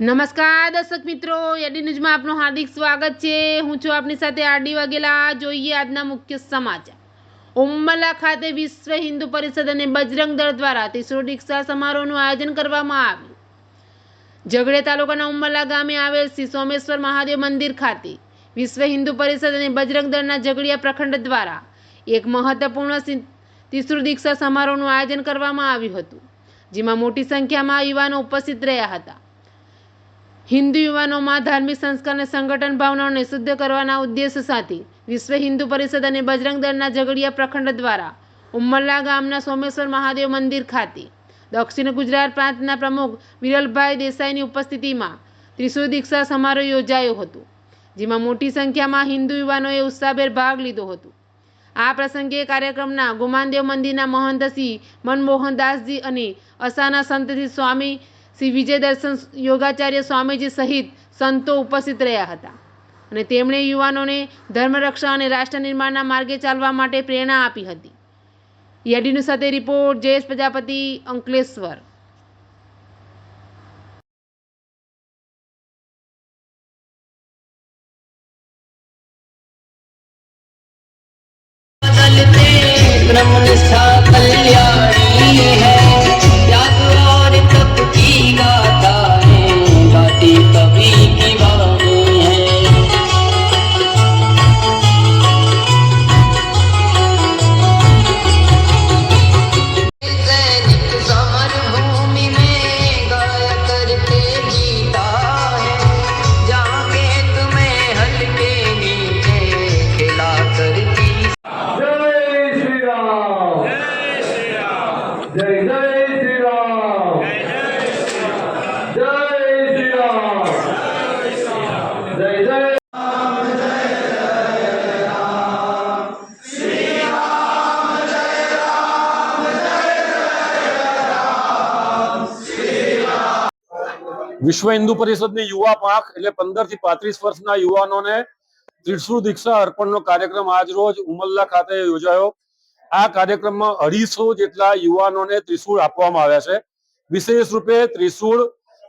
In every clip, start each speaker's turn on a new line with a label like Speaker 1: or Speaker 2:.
Speaker 1: નમસ્કાર દર્શક મિત્રો, એડી ન્યૂઝમાં આપનું હાર્દિક સ્વાગત છે. હું છું આપની સાથે આરડી વાઘેલા. જોઈએ આજના મુખ્ય સમાચાર. ઉમ્મલા ખાતે વિશ્વ હિન્દુ પરિષદ અને બજરંગ દળ દ્વારા ત્રિશુળ દીક્ષા સમારોહનું આયોજન કરવામાં આવ્યું. ઝઘડે તાલુકાના ઉમ્મલા ગામે આવેલ શ્રી સોમેશ્વર મહાદેવ મંદિર ખાતે વિશ્વ હિન્દુ પરિષદ અને બજરંગ દળના ઝઘડિયા પ્રખંડ દ્વારા એક મહત્વપૂર્ણ સી- દીક્ષા સમારોહનું આયોજન કરવામાં આવ્યું હતું, જેમાં મોટી સંખ્યામાં યુવાનો ઉપસ્થિત રહ્યા હતા. હિન્દુ યુવાનોમાં ધાર્મિક સંસ્કાર અને સંગઠન ભાવનાઓને શુદ્ધ કરવાના ઉદ્દેશ સાથે વિશ્વ હિન્દુ પરિષદ અને બજરંગ દળના ઝઘડિયા પ્રખંડ દ્વારા ઉમરલા ગામના સોમેશ્વર મહાદેવ મંદિર ખાતે દક્ષિણ ગુજરાત પ્રાંતના પ્રમુખ વિરલભાઈ દેસાઈની ઉપસ્થિતિમાં ત્રિશુળ દીક્ષા સમારોહ યોજાયો હતો, જેમાં મોટી સંખ્યામાં હિન્દુ યુવાનોએ ઉત્સાહભેર ભાગ લીધો હતો. આ પ્રસંગે કાર્યક્રમના ગુમાનદેવ મંદિરના મહંતસિંહ મનમોહનદાસજી અને અસાના સંતથી સ્વામી શ્રી વિજય દર્શન યોગાચાર્ય સ્વામીજી સહિત સંતો ઉપસ્થિત રહ્યા હતા અને તેમણે યુવાનોને ધર્મરક્ષા અને રાષ્ટ્ર નિર્માણના માર્ગે ચાલવા માટે પ્રેરણા આપી હતી યાડીનું સાથે રિપોર્ટ જયેશ પ્રજાપતિ અંકલેશ્વર
Speaker 2: बदलते ब्रह्म निष्ठा कल्याणी है
Speaker 3: વિશ્વ હિન્દુ પરિષદની યુવા પાંખ એટલે પંદરથી પાંત્રીસ વર્ષના યુવાનોને ત્રિશુળ દીક્ષા અર્પણનો કાર્યક્રમ આજ રોજ ઉમલ્લા ખાતે યોજાયો. આ કાર્યક્રમમાં અઢીસો જેટલા યુવાનોને ત્રિશુળ આપવામાં આવ્યા છે. વિશેષ રૂપે ત્રિશુળ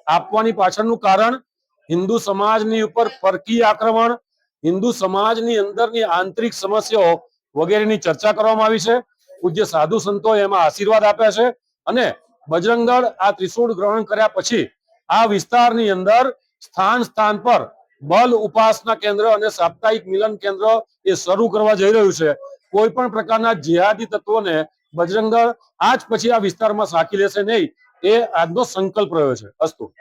Speaker 3: આપવાની પાછળનું કારણ હિન્દુ સમાજની ઉપર પરકી આક્રમણ, હિન્દુ સમાજની અંદરની આંતરિક સમસ્યાઓ વગેરેની ચર્ચા કરવામાં આવી છે. પૂજ્ય સાધુ સંતો એમાં આશીર્વાદ આપ્યા છે અને બજરંગ આ ત્રિશુળ ગ્રહણ કર્યા પછી આ વિસ્તારની અંદર સ્થાન સ્થાન પર બલ ઉપાસના કેન્દ્ર અને સાપ્તાહિક મિલન કેન્દ્ર એ શરૂ કરવા જઈ રહ્યું છે. કોઈ પણ પ્રકારના જેહાદી તત્વોને બજરંગ આજ પછી આ વિસ્તારમાં સાકી લેશે નહીં, એ આજનો સંકલ્પ રહ્યો છે. અસ્તુ.